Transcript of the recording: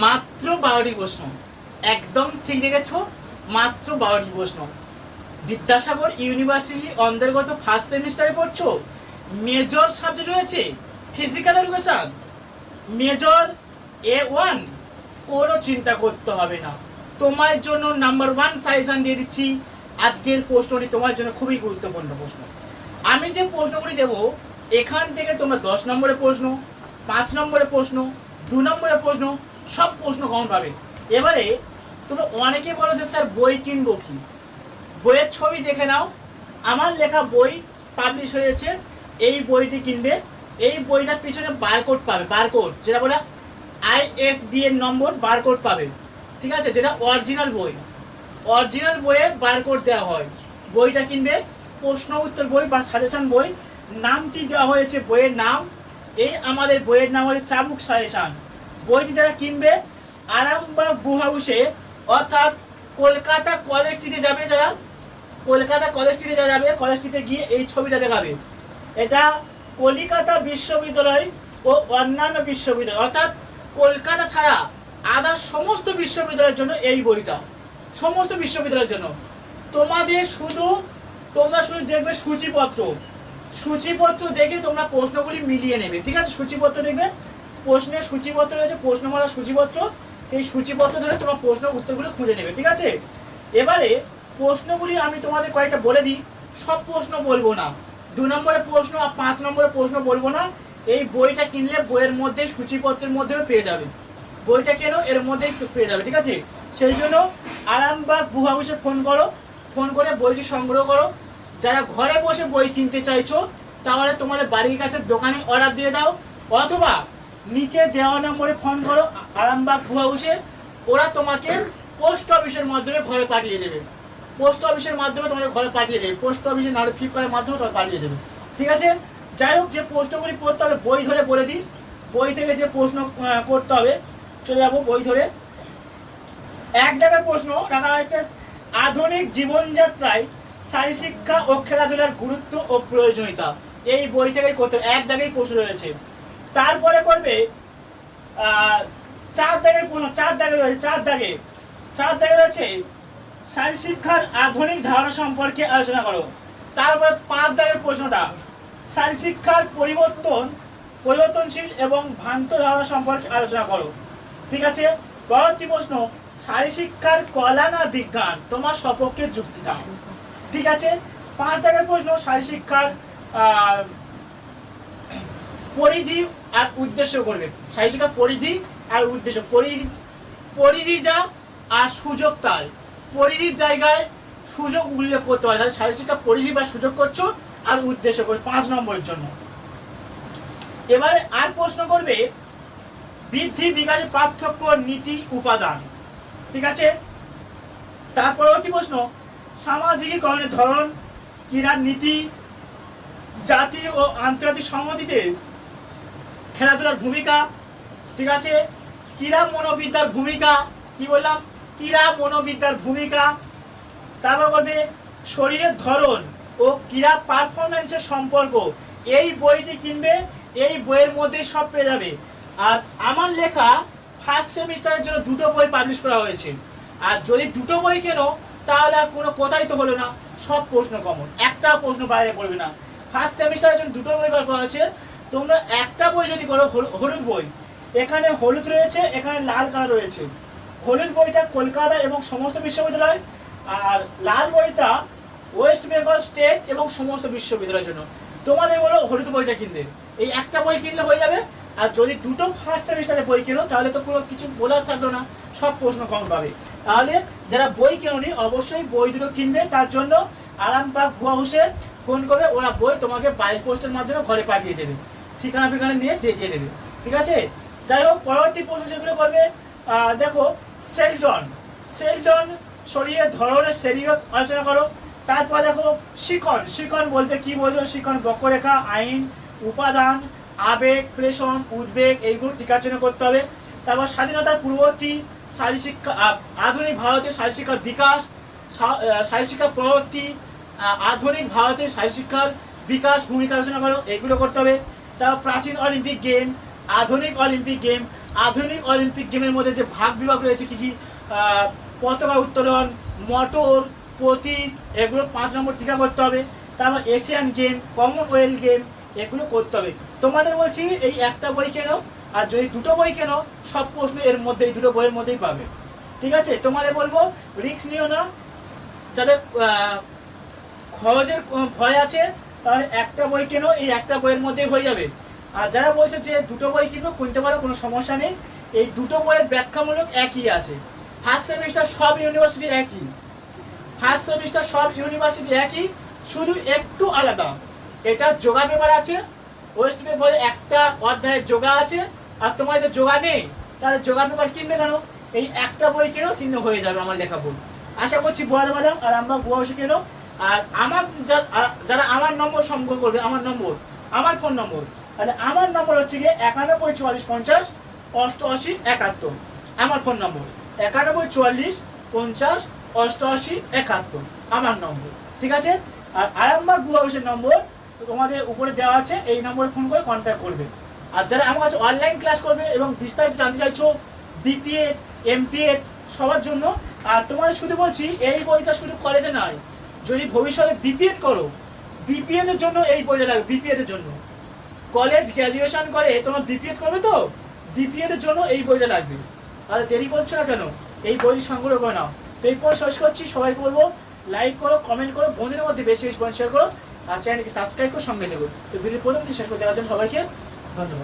মাত্র বারোটি প্রশ্ন। একদম ঠিক দেখেছ? মাত্র বারোটি প্রশ্ন। বিদ্যাসাগর ইউনিভার্সিটি অন্তর্গত ফার্স্ট সেমিস্টারে পড়ছো? মেজর সাবজেক্ট রয়েছে physical education major A one কোনো চিন্তা করতে হবে না। তোমার জন্য নাম্বার ওয়ান সাজেশন দিয়ে দিচ্ছি। আজকের প্রশ্নটি তোমার জন্য খুবই গুরুত্বপূর্ণ প্রশ্ন। আমি যে প্রশ্নগুলি দেব, এখান থেকে তোমরা দশ নম্বরের প্রশ্ন, পাঁচ নম্বরের প্রশ্ন, দু নম্বরের প্রশ্ন সব প্রশ্ন কমন পাবে। এবারে তোমরা অনেকে বলো যে, স্যার, বই কিনবো কি? বইয়ের ছবি দেখে নাও। আমার লেখা বই পাবলিশ হয়েছে। এই বইটি কিনবে। এই বইটার পিছনে বারকোড পাবে। বারকোড যেটা বলে আইএসবি এর নম্বর বারকোড পাবে। ঠিক আছে? যেটা অরিজিনাল বই। অরিজিনাল বইয়ে বারকোড দেওয়া হয়। বইটা কিনবে। প্রশ্ন, উত্তর বই বা সাজেশন বই। নামটি দেওয়া হয়েছে বইয়ের নাম। এই আমাদের বইয়ের নাম হচ্ছে চাবুক সাজেশন। বইটি যারা কিনবে, আরামবাগ বুক হাউসে অর্থাৎ কলকাতা কলেজ স্ট্রিটে যাবে যারা, কলকাতা কলেজ স্ট্রিটে যারা যাবে কলেজ স্ট্রিটে গিয়ে এই ছবিটা দেখাবে। এটা কলিকাতা বিশ্ববিদ্যালয় ও অন্যান্য বিশ্ববিদ্যালয়, অর্থাৎ কলকাতা ছাড়া আদার সমস্ত বিশ্ববিদ্যালয়ের জন্য এই বইটা। সমস্ত বিশ্ববিদ্যালয়ের জন্য। তোমাদের শুধু, তোমরা শুধু দেখবে সূচিপত্র। সূচিপত্র দেখে তোমরা প্রশ্নগুলি মিলিয়ে নেবে। ঠিক আছে? সূচিপত্র দেখবে। প্রশ্নের সূচিপত্র রয়েছে প্রশ্নমালা সূচিপত্র এই সূচিপত্র ধরে তোমরা প্রশ্ন উত্তরগুলো খুঁজে নেবে, ঠিক আছে? এবারে প্রশ্নগুলি আমি তোমাদের কয়েকটা বলে দিই, সব প্রশ্ন বলব না। দু নম্বরের প্রশ্ন আর পাঁচ নম্বরের প্রশ্ন বলব না, এই বইটা কিনলে বইয়ের মধ্যে সূচিপত্রের মধ্যেও পেয়ে যাবে। বইটা কেন? এর মধ্যেই পেয়ে যাবে, ঠিক আছে? সেই জন্য আরামবাগ বুক হাউসে ফোন করো, ফোন করে বইটি সংগ্রহ করো। যারা ঘরে বসে বই কিনতে চাইছো, তাহলে তোমাদের বাড়ির কাছে দোকানে অর্ডার দিয়ে দাও, অথবা নিচে দেওয়া নম্বরে ফোন করো, আরামবাগ হাউসে ওরা তোমাকে পোস্ট অফিসের মাধ্যমে ঘরে পাঠিয়ে দেবে। পোস্ট অফিসের মাধ্যমে তোমাদের ঘরে পাঠিয়ে দেবে। পোস্ট অফিসে নাহলে ফ্লিপকার্টের মাধ্যমে তোমাকে পাঠিয়ে দেবে। ঠিক আছে? যাই হোক, যে প্রশ্নগুলি করতে হবে, বই ধরে বলে দিই। বই থেকে যে প্রশ্ন করতে হবে, চলে যাব বই ধরে। এক জায়গায় প্রশ্ন রাখা হয়েছে, আধুনিক জীবনযাত্রায় শারীর শিক্ষা ও খেলাধুলার গুরুত্ব ও প্রয়োজনীয়তা। এই বই থেকেই করতে। এক জায়গায় প্রশ্ন রয়েছে তারপরে করবে চার দাগের প্রশ্ন চার দাগে রয়েছে, চার দাগে। চার দাগে রয়েছে শারীর শিক্ষার আধুনিক ধারণা সম্পর্কে আলোচনা করো। তারপরে পাঁচ দাগের প্রশ্নটা শারীর শিক্ষার পরিবর্তন, পরিবর্তনশীল এবং ভ্রান্ত ধারণা সম্পর্কে আলোচনা করো। ঠিক আছে? পরবর্তী প্রশ্ন শারীর শিক্ষার কলা না বিজ্ঞান? তোমার সপক্ষে যুক্তি দাও। ঠিক আছে? পাঁচ দাগের প্রশ্ন শারীর শিক্ষার পরিধি আর উদ্দেশ্য করবে। শিক্ষার পরিধি আর উদ্দেশ্য। পরিধি পরিধি যা আর সুযোগ তাই পরিধির জায়গায় সুযোগ উল্লেখ করতে হয়। তাহলে শিক্ষা পরিধি বা সুযোগ করছ আর উদ্দেশ্য করবে পাঁচ নম্বরের জন্য। এবারে আর প্রশ্ন করবে, বৃদ্ধি বিকাশের পার্থক্য নীতি উপাদান। ঠিক আছে? তার পরবর্তী প্রশ্ন, সামাজিকীকরণের ধরন, ক্রীড়ার নীতি জাতীয় ও আন্তর্জাতিক সংহতিতে খেলাধুলার ভূমিকা, ঠিক আছে? ক্রীড়া মনোবিদ্যার ভূমিকা, কি বললাম? ক্রীড়া মনোবিদ্যার ভূমিকা। তারপর বলবে, শরীরের ধরন ও ক্রীড়া পারফরমেন্সের সম্পর্ক। এই বইটি কিনবে, এই বইয়ের মধ্যে সব পেয়ে যাবে। আর আমার লেখা ফার্স্ট সেমিস্টারের জন্য দুটো বই পাবলিশ করা হয়েছে। আর যদি দুটো বই কেনো, তাহলে আর কোনো কথাই তো হলো না। সব প্রশ্ন কমন একটা প্রশ্ন বাইরে পড়বে না। ফার্স্ট সেমিস্টারের জন্য দুটো বই বার করা হয়েছে। তোমরা একটা বই যদি করো হলুদ বই, এখানে হলুদ রয়েছে, এখানে লাল কালার রয়েছে। হলুদ বইটা কলকাতা এবং সমস্ত বিশ্ববিদ্যালয়, আর লাল বইটা ওয়েস্ট বেঙ্গল স্টেট এবং সমস্ত বিশ্ববিদ্যালয়ের জন্য। তোমাদের বলো হলুদ বইটা কিনবে। এই একটা বই কিনলে হয়ে যাবে, আর যদি দুটো ফার্স্ট সেমিস্টারে বই কেনো, তাহলে তো কোনো কিছু বলার থাকল না, সব প্রশ্ন কম পাবে। তাহলে যারা বই কেননি, অবশ্যই বই দুটো কিনবে, তার জন্য আরামবাগ ভুয়া হাউসে ফোন করে ওরা বই তোমাকে বাইক পোস্টের মাধ্যমে ঘরে পাঠিয়ে দেবে। ঠিকানা ফিকানা নিয়ে দিয়ে দেবে। ঠিক আছে? যাই হোক, পরবর্তী প্রশ্ন যেগুলো করবে। দেখো সেলটন সেলটন শরীরের ধরনের শরীর আলোচনা করো। তারপর দেখো শিকন শিকন বলতে কি বোঝো? শিকন বক্ররেখা, আইন, উপাদান, আবেগ, প্রেষণ, উদ্বেগ, এইগুলো টিকার করতে হবে। তারপর স্বাধীনতার পূর্ববর্তী শারীর শিক্ষা আধুনিক ভারতীয় শারীর শিক্ষার বিকাশ শারীর শিক্ষার পরবর্তী আধুনিক ভারতের শারীর শিক্ষার বিকাশ ভূমিকা আলোচনা করো। এইগুলো করতে হবে। তারপর প্রাচীন অলিম্পিক গেম, আধুনিক অলিম্পিক গেম, আধুনিক অলিম্পিক গেমের মধ্যে যে ভাগ বিভাগ রয়েছে, কী কী পতাকা উত্তোলন, মটর প্রতীক এগুলো পাঁচ নম্বর টিকা করতে হবে। তারপর এশিয়ান গেম, কমনওয়েলথ গেম, এগুলো করতে হবে। তোমাদের বলছি, এই একটা বই কেনো, আর যদি দুটো বই কেনো, সব প্রশ্ন এর মধ্যে, এই দুটো বইয়ের মধ্যেই পাবে। ঠিক আছে? তোমাদের বলব, রিস্ক নিও না। যাদের খরচের, ভয় আছে তাহলে একটা বই কেনো এই একটা বইয়ের মধ্যেই হয়ে যাবে? আর যারা বলছো যে দুটো বই কিনবো, কিনতে পারো, কোনো সমস্যা নেই। এই দুটো বইয়ের ব্যাখ্যামূলক একই আছে। ফার্স্ট সেমিস্টার সব ইউনিভার্সিটি একই। ফার্স্ট সেমিস্টার সব ইউনিভার্সিটি একই, শুধু একটু আলাদা। এটা যোগা পেপার আছে ওয়েস্ট বেঙ্গলে একটা অধ্যায়ের যোগা আছে, আর তোমাদের যোগা নেই, তাহলে যোগা পেপার কিনবে কেন? এই একটা বই কিনো কিনে হয়ে যাবে আমার লেখা বই। আশা করছি বোয়াল ম্যাডাম আর আমরা গোয়া শিখেনো আর আমার যারা আমার নম্বর সংগ্রহ করবে, আমার নম্বর, আমার ফোন নম্বর, তাহলে আমার নম্বর হচ্ছে গিয়ে একানব্বই চুয়াল্লিশ পঞ্চাশ অষ্টআশি একাত্তর। আমার ফোন নম্বর, একানব্বই চুয়াল্লিশ পঞ্চাশ অষ্টআশি একাত্তর, আমার নম্বর, ঠিক আছে? আর আরামবাগ গুয়া অফিসের নম্বর তোমাদের উপরে দেওয়া আছে, এই নম্বরে ফোন করে কন্ট্যাক্ট করবে। আর যারা আমার কাছে অনলাইন ক্লাস করবে এবং বিস্তারিত জানতে চাইছো বিপিএ এমপিএ সবার জন্য, আর তোমাদের শুধু বলছি, এই বইটা শুধু কলেজে নয় যদি ভবিষ্যতে বিপিএড করো বিপিএড এর জন্য এই বইটা লাগবে বিপিএড এর জন্য। কলেজ গ্র্যাজুয়েশন করে, তোমার বিপিএড করবে তো? বিপিএড এর জন্য এই বইটা লাগবে। আর দেরি করছ না কেন? এই বই সংগ্রহ করে নাও। তো এই পর শেষ করছি সবাই বলব লাইক করো কমেন্ট করো, বন্ধুদের মধ্যে বেশি বেশি শেয়ার করো, আর চ্যানেলকে সাবস্ক্রাইব করো সঙ্গে নেব তো ভিডিও প্রথম শেষ করতে দেওয়ার জন্য সবাইকে ধন্যবাদ।